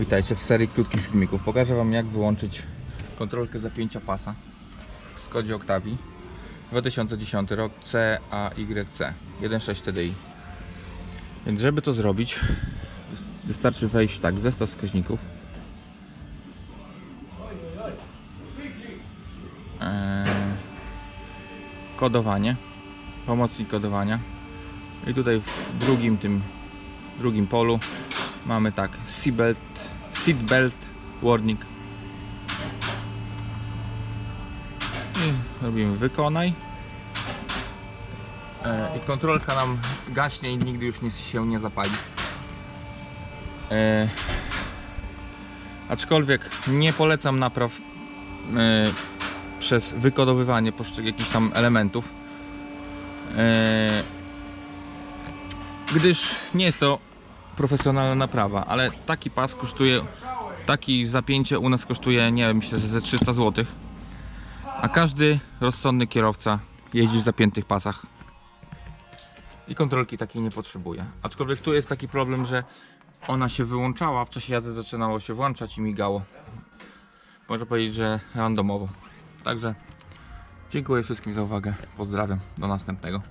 Witajcie w serii krótkich filmików. Pokażę Wam jak wyłączyć kontrolkę zapięcia pasa w Skodzie Octavii 2010 rok CAYC 1.6 TDI. Więc żeby to zrobić wystarczy wejść tak, zestaw wskaźników Eee, kodowanie pomocnik kodowania i tutaj w drugim tym drugim polu mamy tak seatbelt, seatbelt warning. I robimy wykonaj. E, i kontrolka nam gaśnie i nigdy już nie, się nie zapali. E, aczkolwiek nie polecam napraw e, przez wykodowywanie jakichś tam elementów. E, gdyż nie jest to profesjonalna naprawa, ale taki pas kosztuje, taki zapięcie u nas kosztuje, nie wiem, myślę, że ze 300 zł. A każdy rozsądny kierowca jeździ w zapiętych pasach. I kontrolki takiej nie potrzebuje. Aczkolwiek tu jest taki problem, że ona się wyłączała, w czasie jazdy zaczynało się włączać i migało. Można powiedzieć, że randomowo. Także dziękuję wszystkim za uwagę. Pozdrawiam. Do następnego.